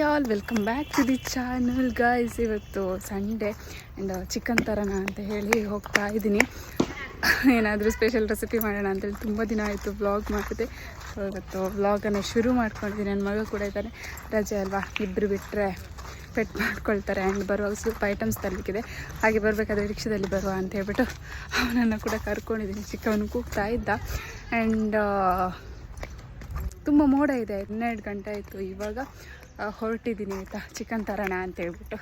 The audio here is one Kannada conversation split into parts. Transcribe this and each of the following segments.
Hi all welcome back to the channel guys ಇವತ್ತು ಸಂಡೇ ಆ್ಯಂಡ್ ಚಿಕನ್ ತರೋಣ ಅಂತ ಹೇಳಿ ಹೋಗ್ತಾ ಇದ್ದೀನಿ. ಏನಾದರೂ ಸ್ಪೆಷಲ್ ರೆಸಿಪಿ ಮಾಡೋಣ ಅಂತೇಳಿ ತುಂಬ ದಿನ ಆಯಿತು ವ್ಲಾಗ್ ಮಾಡಿದೆ ಸೊ ಇವತ್ತು ವ್ಲಾಗನ್ನು ಶುರು ಮಾಡ್ಕೊಂಡಿದ್ದೀನಿ. ನನ್ನ ಮಗ ಕೂಡ ಇದ್ದಾರೆ ರಜೆ ಅಲ್ವಾ? ಇಬ್ಬರು ಬಿಟ್ಟರೆ ಪೆಟ್ ಮಾಡ್ಕೊಳ್ತಾರೆ. ಆ್ಯಂಡ್ ಬರುವಾಗ ಸ್ವಲ್ಪ ಐಟಮ್ಸ್ ತರಲಿಕ್ಕಿದೆ. ಹಾಗೆ ಬರಬೇಕಾದ್ರೆ ರಿಕ್ಷಾದಲ್ಲಿ ಬರುವ ಅಂತ ಹೇಳ್ಬಿಟ್ಟು ಅವನನ್ನು ಕೂಡ ಕರ್ಕೊಂಡಿದ್ದೀನಿ. ಚಿಕ್ಕವನು ಕೂಗ್ತಾ ಇದ್ದ. ಆ್ಯಂಡ್ ತುಂಬ ಮೋಡ ಇದೆ. ಹನ್ನೆರಡು ಗಂಟೆ ಆಯಿತು ಇವಾಗ. ಹೊರಟಿದ್ದೀನಿ ಆಯಿತಾ? ಚಿಕನ್ ತರೋಣ ಅಂತ ಹೇಳ್ಬಿಟ್ಟು.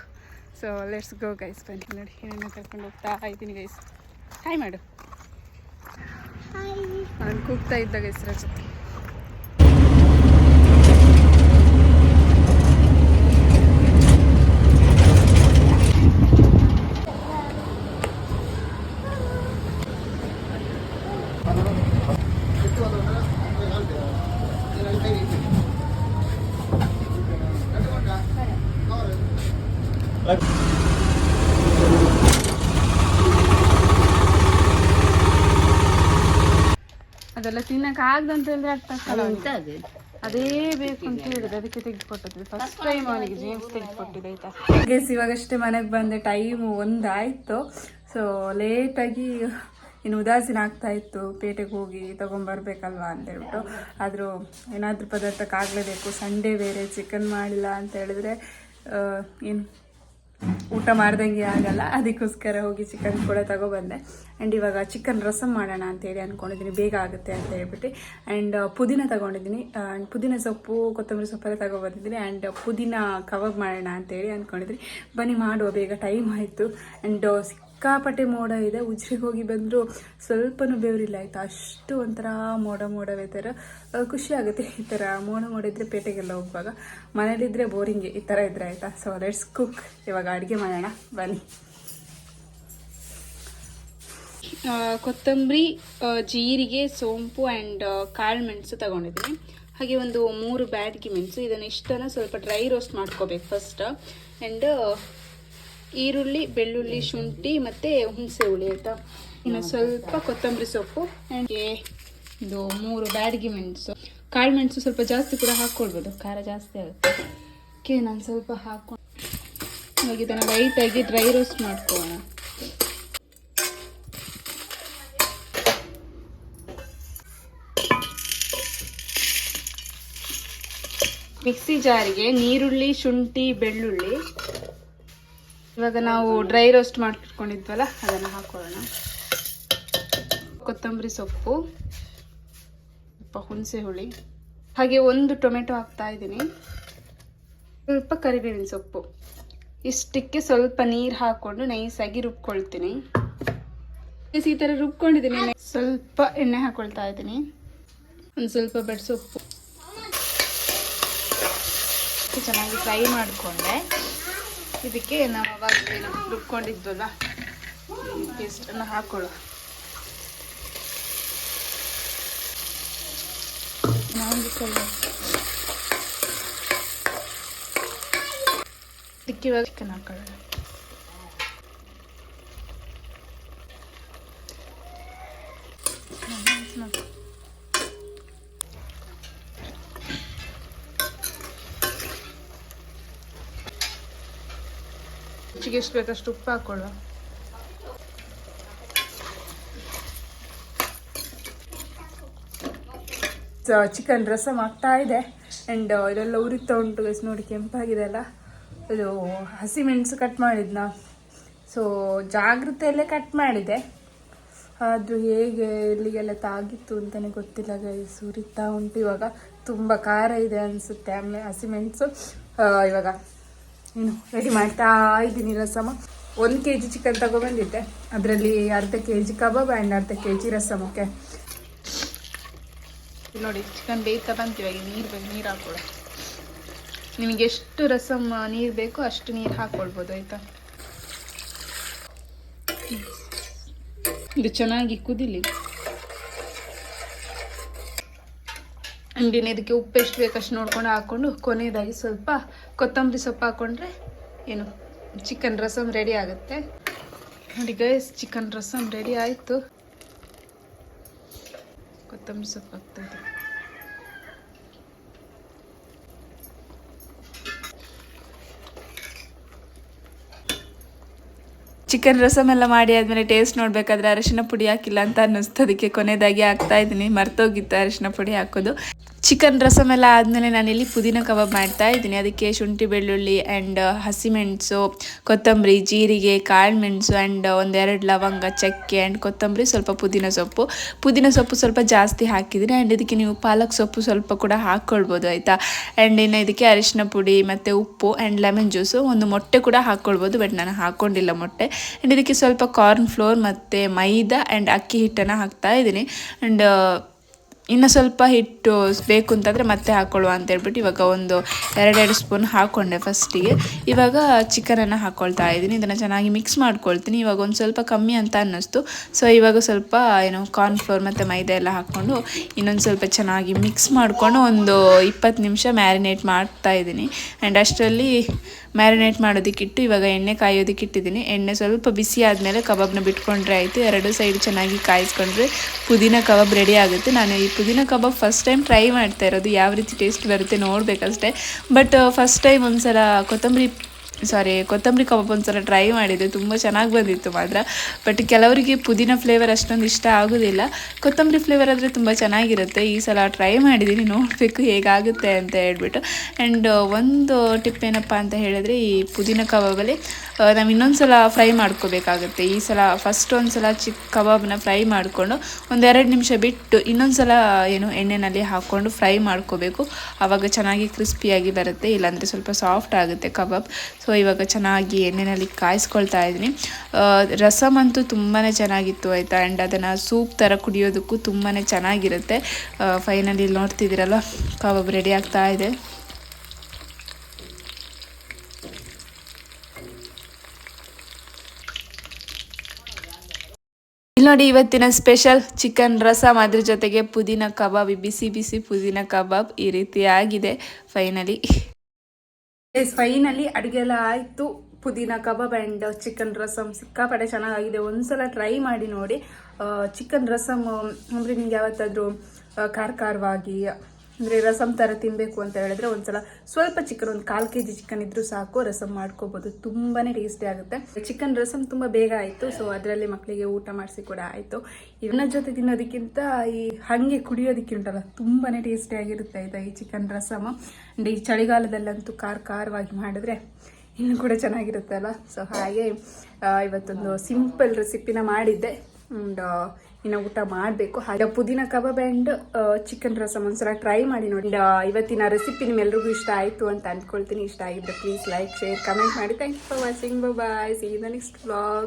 ಸೊ ಲೆಟ್ಸ್ ಗೋ ಗೈಸ್ ಬನ್ನಿ ನೋಡಿ ಏನೇನು ಕರ್ಕೊಂಡು ಹೋಗ್ತಾ ಇದ್ದೀನಿ ಗೈಸ್ ಹಾಯ್ ಮಾಡು. ನಾನು ಕೂಗ್ತಾ ಇದ್ದ ಗೈಸ್ ರಜತೆ ಅದೆಲ್ಲ ತಿನ್ನಕ್ಕೆ ಆಗ್ದಂತ ಹೇಳಿದ್ರೆ ಅರ್ಥ ಆಗಲ್ಲ ಅದೇ ಬೇಕು ಅಂತ ಹೇಳಿದ್ರೆ ಅದಕ್ಕೆ ತೆಗೆದುಕೊಟ್ಟದ್ದು. ಫಸ್ಟ್ ಟೈಮ್ ಅವನಿಗೆ ಜೀನ್ಸ್ ತೆಗೆದುಕೊಟ್ಟಿದೆ ಆಯ್ತಾ? ಗೇಸ್ ಇವಾಗಷ್ಟೇ ಮನೆಗೆ ಬಂದೆ ಟೈಮ್ ಒಂದಾಯ್ತು. ಸೊ ಲೇಟಾಗಿ ಇನ್ನು ಉದಾಸೀನ ಆಗ್ತಾ ಇತ್ತು. ಪೇಟೆಗೆ ಹೋಗಿ ತಗೊಂಬರ್ಬೇಕಲ್ವಾ ಅಂತ ಹೇಳ್ಬಿಟ್ಟು. ಆದರೂ ಏನಾದರೂ ಪದಾರ್ಥಕ್ಕಾಗಲೇಬೇಕು ಸಂಡೇ ಬೇರೆ ಚಿಕನ್ ಮಾಡಿಲ್ಲ ಅಂತ ಹೇಳಿದ್ರೆ ಏನು? ಊಟ ಮಾಡ್ದಂಗೆ ಆಗಲ್ಲ. ಅದಕ್ಕೋಸ್ಕರ ಹೋಗಿ ಚಿಕನ್ ಕೂಡ ತಗೊಬಂದೆ. ಆ್ಯಂಡ್ ಇವಾಗ ಚಿಕನ್ ರಸಮ್ ಮಾಡೋಣ ಅಂತೇಳಿ ಅಂದ್ಕೊಂಡಿದ್ದೀನಿ ಬೇಗ ಆಗುತ್ತೆ ಅಂತ ಹೇಳ್ಬಿಟ್ಟು. ಆ್ಯಂಡ್ ಪುದೀನ ತಗೊಂಡಿದ್ದೀನಿ. ಆ್ಯಂಡ್ ಪುದೀನ ಸೊಪ್ಪು, ಕೊತ್ತಂಬರಿ ಸೊಪ್ಪೆಲ್ಲ ತಗೊಬಂದಿದ್ದೀನಿ. ಆ್ಯಂಡ್ ಪುದೀನ ಕಬಾಬ್ ಮಾಡೋಣ ಅಂತೇಳಿ ಅಂದ್ಕೊಂಡಿದ್ದೀನಿ ಬನ್ನಿ ಮಾಡುವ, ಬೇಗ ಟೈಮ್ ಆಯಿತು. ಆ್ಯಂಡ್ ಸಿಕ್ಕಾಪಟ್ಟೆ ಮೋಡ ಇದೆ. ಉಜ್ರಿಗೆ ಹೋಗಿ ಬಂದರೂ ಸ್ವಲ್ಪನೂ ಬೆವರಿಲ್ಲ. ಆಯಿತಾ? ಅಷ್ಟು ಒಂಥರ ಮೋಡ ಮೋಡವೇ ಥರ ಖುಷಿ ಆಗುತ್ತೆ ಈ ಥರ ಮೋಡ ಮೋಡ ಇದ್ದರೆ ಪೇಟೆಗೆಲ್ಲ ಹೋಗುವಾಗ. ಮನೇಲಿದ್ದರೆ ಬೋರಿಂಗೆ ಈ ಥರ ಇದ್ರೆ ಆಯಿತಾ? ಸೊ ಲೆಟ್ಸ್ ಕುಕ್ ಇವಾಗ ಅಡುಗೆ ಮಾಡೋಣ. ಬನ್ನಿ. ಕೊತ್ತಂಬರಿ ಜೀರಿಗೆ, ಸೋಂಪು ಆ್ಯಂಡ್ ಕಾಳು ಮೆಣಸು ತಗೊಂಡಿದ್ದೀನಿ. ಹಾಗೆ ಒಂದು ಮೂರು ಬ್ಯಾಡ್ಗಿ ಮೆಣಸು. ಇದನ್ನು ಇಷ್ಟನ್ನು ಸ್ವಲ್ಪ ಡ್ರೈ ರೋಸ್ಟ್ ಮಾಡ್ಕೋಬೇಕು ಫಸ್ಟ್ ಆ್ಯಂಡ್ ಈರುಳ್ಳಿ, ಬೆಳ್ಳುಳ್ಳಿ, ಶುಂಠಿ ಮತ್ತು ಹುಣಸೆ ಹುಳಿ, ಆಯಿತಾ? ಇನ್ನು ಸ್ವಲ್ಪ ಕೊತ್ತಂಬರಿ ಸೊಪ್ಪು ಇದು ಮೂರು ಬ್ಯಾಡಗಿ ಮೆಣಸು. ಕಾಳು ಮೆಣಸು ಸ್ವಲ್ಪ ಜಾಸ್ತಿ ಕೂಡ ಹಾಕ್ಕೊಳ್ಬೋದು ಖಾರ ಜಾಸ್ತಿ ಆಗುತ್ತೆ. ಓಕೆ ನಾನು ಸ್ವಲ್ಪ ಇವಾಗ ಇದನ್ನು ಲೈಟಾಗಿ ಡ್ರೈ ರೋಸ್ಟ್ ಮಾಡ್ಕೊಳ್ಳೋಣ. ಮಿಕ್ಸಿ ಜಾರಿಗೆ ನೀರುಳ್ಳಿ, ಶುಂಠಿ, ಬೆಳ್ಳುಳ್ಳಿ ಇವಾಗ ನಾವು ಡ್ರೈ ರೋಸ್ಟ್ ಮಾಡಿಟ್ಕೊಂಡಿದ್ವಲ್ಲ ಅದನ್ನು ಹಾಕೊಳ್ಳೋಣ ಕೊತ್ತಂಬರಿ ಸೊಪ್ಪು, ಸ್ವಲ್ಪ ಹುಣಸೆ ಹುಳಿ. ಹಾಗೆ ಒಂದು ಟೊಮೆಟೊ ಹಾಕ್ತಾ ಇದ್ದೀನಿ. ಸ್ವಲ್ಪ ಕರಿಬೇವಿನ ಸೊಪ್ಪು. ಇಷ್ಟಕ್ಕೆ ಸ್ವಲ್ಪ ನೀರು ಹಾಕ್ಕೊಂಡು ನೈಸಾಗಿ ರುಬ್ಕೊಳ್ತೀನಿ. ಈ ಥರ ರುಬ್ಕೊಂಡಿದ್ದೀನಿ. ಸ್ವಲ್ಪ ಎಣ್ಣೆ ಹಾಕೊಳ್ತಾ ಇದ್ದೀನಿ. ಒಂದು ಸ್ವಲ್ಪ ಬೆಡ್ ಸೊಪ್ಪು. ಚೆನ್ನಾಗಿ ಫ್ರೈ ಮಾಡಿಕೊಂಡೆ. ಇದಕ್ಕೆ ನಾವು ಅವಾಗ ಏನು ರುಬ್ಕೊಂಡಿದ್ವಲ್ಲ ಪೇಸ್ಟನ್ನು ಹಾಕೊಳ್ಳೋ ಇದಕ್ಕೆ ಇವಾಗ ಚಿಕನ್ ಹಾಕೊಳ್ಳೋಣ. ರುಚಿಗೆ ಎಷ್ಟು ಬೇಕಷ್ಟು ಉಪ್ಪು ಹಾಕೊಳ್ಳುವ ಚಿಕನ್ ರಸಮ್ ಆಗ್ತಾ ಇದೆ. ಆ್ಯಂಡ್ ಇದೆಲ್ಲ ಉರಿತಾ ಉಂಟು ಗೈಸ್ ನೋಡಿ, ಕೆಂಪಾಗಿದೆ ಅಲ್ಲ. ಇದು ಹಸಿಮೆಣಸು ಕಟ್ ಮಾಡಿದ್ನಾ? ಸೊ ಜಾಗ್ರತೆಯಲ್ಲೇ ಕಟ್ ಮಾಡಿದೆ. ಆದರೂ ಹೇಗೆ ಎಲ್ಲಿಗೆಲ್ಲ ತಾಗಿತ್ತು ಅಂತಲೇ ಗೊತ್ತಿಲ್ಲ ಗೈಸ್ ಉರಿತಾ ಉಂಟು ಇವಾಗ. ತುಂಬ ಖಾರ ಇದೆ ಅನಿಸುತ್ತೆ. ಆಮೇಲೆ ಹಸಿಮೆಣಸು ಇವಾಗ ಏನು ರೆಡಿ ಮಾಡ್ತಾ ಇದ್ದೀನಿ ರಸಮ. ಒಂದು ಕೆ ಜಿ ಚಿಕನ್ ತಗೊಬಂದಿದ್ದೆ. ಅದರಲ್ಲಿ ಅರ್ಧ ಕೆ ಜಿ ಕಬಾಬ್ ಆ್ಯಂಡ್ ಅರ್ಧ ಕೆ ಜಿ ರಸಮ್ ಓಕೆ ನೋಡಿ ಚಿಕನ್ ಬೇಯ್ತಾ ಬಂತೀವಿ ನೀರು ಬೇಕು ನೀರು ಹಾಕೊಳ ನಿಮಗೆ ಎಷ್ಟು ರಸಮ್ ನೀರು ಬೇಕೋ ಅಷ್ಟು ನೀರು ಹಾಕ್ಕೊಳ್ಬೋದು, ಆಯಿತಾ? ಇದು ಚೆನ್ನಾಗಿ ಕುದಿಲಿ. ಅಂಡಿನ ಇದಕ್ಕೆ ಉಪ್ಪು ಎಷ್ಟು ಬೇಕಷ್ಟು ನೋಡ್ಕೊಂಡು ಹಾಕ್ಕೊಂಡು ಕೊನೆಯದಾಗಿ ಸ್ವಲ್ಪ ಕೊತ್ತಂಬರಿ ಸೊಪ್ಪು ಹಾಕೊಂಡ್ರೆ ಏನು ಚಿಕನ್ ರಸಮ್ ರೆಡಿ ಆಗುತ್ತೆ. ನೋಡಿ ಗೈಸ್ ಚಿಕನ್ ರಸಮ್ ರೆಡಿ ಆಯಿತು. ಕೊತ್ತಂಬರಿ ಸೊಪ್ಪು ಹಾಕ್ತಾಯಿದೆ ಚಿಕನ್ ರಸಮ್ ಎಲ್ಲ ಮಾಡಿ ಆದಮೇಲೆ ಟೇಸ್ಟ್ ನೋಡಬೇಕಾದ್ರೆ ಅರಿಶಿನ ಪುಡಿ ಹಾಕಿಲ್ಲ ಅಂತ ಅನ್ನಿಸ್ತು ಅದಕ್ಕೆ ಕೊನೆಯದಾಗಿ ಹಾಕ್ತಾ ಇದ್ದೀನಿ. ಮರ್ತೋಗಿತ್ತು ಅರಿಶಿನ ಪುಡಿ ಹಾಕೋದು. ಚಿಕನ್ ರಸಮ್ ಎಲ್ಲ ಆದಮೇಲೆ ನಾನಿಲ್ಲಿ ಪುದೀನ ಕಬಾಬ್ ಮಾಡ್ತಾ ಇದ್ದೀನಿ. ಅದಕ್ಕೆ ಶುಂಠಿ, ಬೆಳ್ಳುಳ್ಳಿ ಆ್ಯಂಡ್ ಹಸಿಮೆಣಸು ಕೊತ್ತಂಬರಿ, ಜೀರಿಗೆ, ಕಾಳು ಮೆಣಸು ಆ್ಯಂಡ್ ಒಂದೆರಡು ಲವಂಗ, ಚಕ್ಕೆ ಆ್ಯಂಡ್ ಕೊತ್ತಂಬರಿ, ಸ್ವಲ್ಪ ಪುದೀನ ಸೊಪ್ಪು. ಪುದೀನ ಸೊಪ್ಪು ಸ್ವಲ್ಪ ಜಾಸ್ತಿ ಹಾಕಿದ್ದೀನಿ ಆ್ಯಂಡ್ ಇದಕ್ಕೆ ನೀವು ಪಾಲಕ್ ಸೊಪ್ಪು ಸ್ವಲ್ಪ ಕೂಡ ಹಾಕ್ಕೊಳ್ಬೋದು ಆಯಿತಾ? ಆ್ಯಂಡ್ ಇನ್ನು ಇದಕ್ಕೆ ಅರಿಶಿನ ಪುಡಿ ಮತ್ತು ಉಪ್ಪು ಆ್ಯಂಡ್ ಲೆಮನ್ ಜ್ಯೂಸು ಒಂದು ಮೊಟ್ಟೆ ಕೂಡ ಹಾಕ್ಕೊಳ್ಬೋದು ಬಟ್ ನಾನು ಹಾಕ್ಕೊಂಡಿಲ್ಲ ಮೊಟ್ಟೆ. ಆ್ಯಂಡ್ ಇದಕ್ಕೆ ಸ್ವಲ್ಪ ಕಾರ್ನ್ ಫ್ಲೋರ್ ಮತ್ತು ಮೈದಾ ಆ್ಯಂಡ್ ಅಕ್ಕಿ ಹಿಟ್ಟನ್ನು ಹಾಕ್ತಾ ಇದ್ದೀನಿ. ಆ್ಯಂಡ್ ಇನ್ನು ಸ್ವಲ್ಪ ಹಿಟ್ಟು ಬೇಕು ಅಂತಂದರೆ ಮತ್ತೆ ಹಾಕ್ಕೊಳ್ಳುವ ಅಂತ ಹೇಳ್ಬಿಟ್ಟು ಇವಾಗ ಒಂದು ಎರಡೆರಡು ಸ್ಪೂನ್ ಹಾಕ್ಕೊಂಡೆ ಫಸ್ಟಿಗೆ. ಇವಾಗ ಚಿಕನನ್ನು ಹಾಕ್ಕೊಳ್ತಾ ಇದ್ದೀನಿ. ಇದನ್ನು ಚೆನ್ನಾಗಿ ಮಿಕ್ಸ್ ಮಾಡ್ಕೊಳ್ತೀನಿ. ಇವಾಗ ಒಂದು ಸ್ವಲ್ಪ ಕಮ್ಮಿ ಅಂತ ಅನ್ನಿಸ್ತು. ಸೊ ಇವಾಗ ಸ್ವಲ್ಪ, ಏನು ಕಾರ್ನ್ಫ್ಲೋರ್ ಮತ್ತು ಮೈದಾ ಎಲ್ಲ ಹಾಕ್ಕೊಂಡು ಇನ್ನೊಂದು ಸ್ವಲ್ಪ ಚೆನ್ನಾಗಿ ಮಿಕ್ಸ್ ಮಾಡಿಕೊಂಡು ಒಂದು ಇಪ್ಪತ್ತು ನಿಮಿಷ ಮ್ಯಾರಿನೇಟ್ ಮಾಡ್ತಾ ಇದ್ದೀನಿ. ಆ್ಯಂಡ್ ಅಷ್ಟರಲ್ಲಿ ಮ್ಯಾರಿನೇಟ್ ಮಾಡೋದಕ್ಕಿಟ್ಟು ಇವಾಗ ಎಣ್ಣೆ ಕಾಯೋದಕ್ಕಿಟ್ಟಿದ್ದೀನಿ ಎಣ್ಣೆ ಸ್ವಲ್ಪ ಬಿಸಿ ಆದಮೇಲೆ ಕಬಾಬ್ನ ಬಿಟ್ಕೊಂಡ್ರೆ ಆಯಿತು. ಎರಡು ಸೈಡ್ ಚೆನ್ನಾಗಿ ಕಾಯಿಸ್ಕೊಂಡ್ರೆ ಪುದೀನ ಕಬಾಬ್ ರೆಡಿ ಆಗುತ್ತೆ. ನಾನು ಈ ಪುದೀನ ಕಬಾಬ್ ಫಸ್ಟ್ ಟೈಮ್ ಟ್ರೈ ಮಾಡ್ತಾ ಇರೋದು. ಯಾವ ರೀತಿ ಟೇಸ್ಟ್ ಬರುತ್ತೆ ನೋಡಬೇಕಷ್ಟೇ. ಬಟ್ ಫಸ್ಟ್ ಟೈಮ್ ಒಂದ್ಸಲ ಕೊತ್ತಂಬರಿ ಸಾರಿ ಕೊತ್ತಂಬರಿ ಕಬಾಬ್ ಒಂದ್ಸಲ ಟ್ರೈ ಮಾಡಿದ್ದೆ ತುಂಬ ಚೆನ್ನಾಗಿ ಬಂದಿತ್ತು ಮಾತ್ರ. ಬಟ್ ಕೆಲವರಿಗೆ ಪುದೀನ ಫ್ಲೇವರ್ ಅಷ್ಟೊಂದು ಇಷ್ಟ ಆಗೋದಿಲ್ಲ. ಕೊತ್ತಂಬರಿ ಫ್ಲೇವರ್ ಆದರೆ ತುಂಬ ಚೆನ್ನಾಗಿರುತ್ತೆ. ಈ ಸಲ ಟ್ರೈ ಮಾಡಿದ್ದೀನಿ ನೋಡಬೇಕು ಹೇಗಾಗುತ್ತೆ ಅಂತ ಹೇಳ್ಬಿಟ್ಟು. ಆ್ಯಂಡ್ ಒಂದು ಟಿಪ್ ಏನಪ್ಪ ಅಂತ ಹೇಳಿದ್ರೆ, ಈ ಪುದೀನ ಕಬಾಬಲ್ಲಿ ನಾವು ಇನ್ನೊಂದು ಸಲ ಫ್ರೈ ಮಾಡ್ಕೋಬೇಕಾಗುತ್ತೆ. ಈ ಸಲ ಫಸ್ಟ್ ಒಂದು ಸಲ ಚಿಕ್ಕ ಕಬಾಬ್ನ ಫ್ರೈ ಮಾಡಿಕೊಂಡು ಒಂದೆರಡು ನಿಮಿಷ ಬಿಟ್ಟು ಇನ್ನೊಂದು ಸಲ ಏನು ಎಣ್ಣೆಯಲ್ಲಿ ಹಾಕ್ಕೊಂಡು ಫ್ರೈ ಮಾಡ್ಕೋಬೇಕು. ಆವಾಗ ಚೆನ್ನಾಗಿ ಕ್ರಿಸ್ಪಿಯಾಗಿ ಬರುತ್ತೆ. ಇಲ್ಲಾಂದರೆ ಸ್ವಲ್ಪ ಸಾಫ್ಟ್ ಆಗುತ್ತೆ ಕಬಾಬ್. ಸೊ ಇವಾಗ ಚೆನ್ನಾಗಿ ಎಣ್ಣೆಯಲ್ಲಿ ಕಾಯಿಸ್ಕೊಳ್ತಾ ಇದ್ದೀನಿ. ರಸಮ್ ಅಂತೂ ತುಂಬಾ ಚೆನ್ನಾಗಿತ್ತು ಆಯಿತಾ? ಆ್ಯಂಡ್ ಅದನ್ನು ಸೂಪ್ ಥರ ಕುಡಿಯೋದಕ್ಕೂ ತುಂಬಾ ಚೆನ್ನಾಗಿರುತ್ತೆ. ಫೈನಲಿ ನೋಡ್ತಿದ್ದೀರಲ್ಲ, ಕಬಾಬ್ ರೆಡಿ ಆಗ್ತಾ ಇದೆ. ಇಲ್ಲಿ ನೋಡಿ ಇವತ್ತಿನ ಸ್ಪೆಷಲ್ ಚಿಕನ್ ರಸಮ್ ಅದ್ರ ಜೊತೆಗೆ ಪುದೀನ ಕಬಾಬ್ ಬಿಸಿ ಬಿಸಿ ಪುದೀನ ಕಬಾಬ್ ಈ ರೀತಿ ಆಗಿದೆ. ಫೈನಲಿ ಫೈನಲಿ ಅಡುಗೆ ಎಲ್ಲ ಆಯಿತು. ಪುದೀನ ಕಬಾಬ್ ಆ್ಯಂಡ್ ಚಿಕನ್ ರಸಮ್ ಸಿಕ್ಕಾಪಟ್ಟೆ ಚೆನ್ನಾಗಿದೆ ಒಂದ್ಸಲ ಟ್ರೈ ಮಾಡಿ ನೋಡಿ. ಚಿಕನ್ ರಸಮ್ ಅಂದರೆ ನಿಮ್ಗೆ ಯಾವತ್ತಾದರೂ ಖಾರ ಖಾರವಾಗಿ ಅಂದರೆ ರಸಮ್ ಥರ ತಿನ್ನಬೇಕು ಅಂತ ಹೇಳಿದ್ರೆ ಒಂದ್ಸಲ ಸ್ವಲ್ಪ ಚಿಕನ್, ಒಂದು ಕಾಲು ಕೆ ಜಿ ಚಿಕನ್ ಇದ್ರೂ ಸಾಕು ರಸಮ್ ಮಾಡ್ಕೋಬೋದು. ತುಂಬಾ ಟೇಸ್ಟಿ ಆಗುತ್ತೆ. ಚಿಕನ್ ರಸಮ್ ತುಂಬ ಬೇಗ ಆಯಿತು ಸೊ ಅದರಲ್ಲಿ ಮಕ್ಕಳಿಗೆ ಊಟ ಮಾಡಿಸಿ ಕೂಡ ಆಯಿತು. ಇದನ್ನ ಜೊತೆ ತಿನ್ನೋದಕ್ಕಿಂತ ಈ ಹಾಗೆ ಕುಡಿಯೋದಕ್ಕೆ ಉಂಟಲ್ಲ ತುಂಬಾ ಟೇಸ್ಟಿ ಆಗಿರುತ್ತೆ ಆಯಿತಾ ಈ ಚಿಕನ್ ರಸಮ್ ಆ್ಯಂಡ್ ಈ ಚಳಿಗಾಲದಲ್ಲಂತೂ ಖಾರ ಖಾರವಾಗಿ ಮಾಡಿದ್ರೆ ಇನ್ನು ಕೂಡ ಚೆನ್ನಾಗಿರುತ್ತಲ್ಲ. ಸೊ ಹಾಗೆ ಇವತ್ತೊಂದು ಸಿಂಪಲ್ ರೆಸಿಪಿನ ಮಾಡಿದ್ದೆ. ಆ್ಯಂಡ್ ಇನ್ನು ಊಟ ಮಾಡಬೇಕು. ಹಾಗೆ ಪುದೀನ ಕಬಾಬ್ ಆ್ಯಂಡ್ ಚಿಕನ್ ರಸಮ್ ಒಂದ್ಸಲ ಟ್ರೈ ಮಾಡಿ ನೋಡಿ. ಇವತ್ತಿನ ರೆಸಿಪಿ ನಿಮ್ಮೆಲ್ರಿಗೂ ಇಷ್ಟ ಆಯಿತು ಅಂತ ಅಂದ್ಕೊಳ್ತೀನಿ ಇಷ್ಟ ಆಗಿದ್ರೆ ಪ್ಲೀಸ್ ಲೈಕ್ ಶೇರ್ ಕಮೆಂಟ್ ಮಾಡಿ. Thank you for watching bye see the next vlog